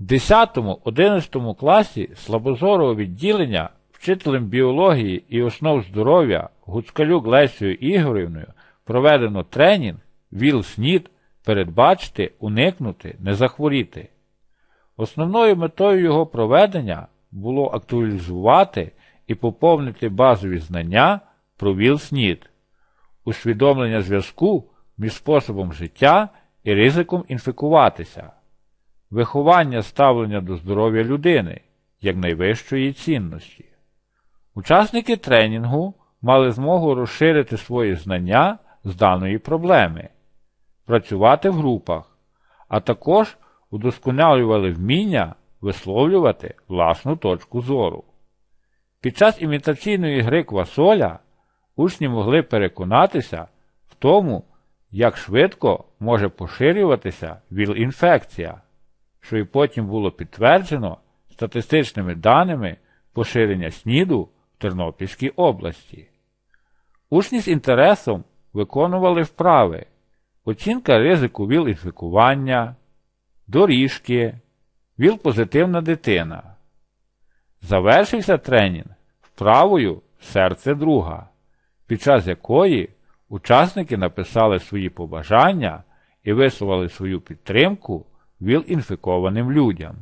В 10-11 класі слабозорого відділення вчителем біології і основ здоров'я Гуцкалюк Лесією Ігорівною проведено тренінг ВІЛ-СНІД передбачити, уникнути, не захворіти. Основною метою його проведення було актуалізувати і поповнити базові знання про ВІЛ-СНІД, усвідомлення зв'язку між способом життя і ризиком інфікуватися, виховання ставлення до здоров'я людини як найвищої цінності. Учасники тренінгу мали змогу розширити свої знання з даної проблеми, працювати в групах, а також удосконалювали вміння висловлювати власну точку зору. Під час імітаційної гри квасоля учні могли переконатися в тому, як швидко може поширюватися віл-інфекція, що й потім було підтверджено статистичними даними поширення СНІДу в Тернопільській області. Учні з інтересом виконували вправи, оцінка ризику ВІЛ-інфікування, доріжки, ВІЛ-позитивна дитина. Завершився тренінг вправою серце друга, під час якої учасники написали свої побажання і висловили свою підтримку ВІЛ-інфікованим людям.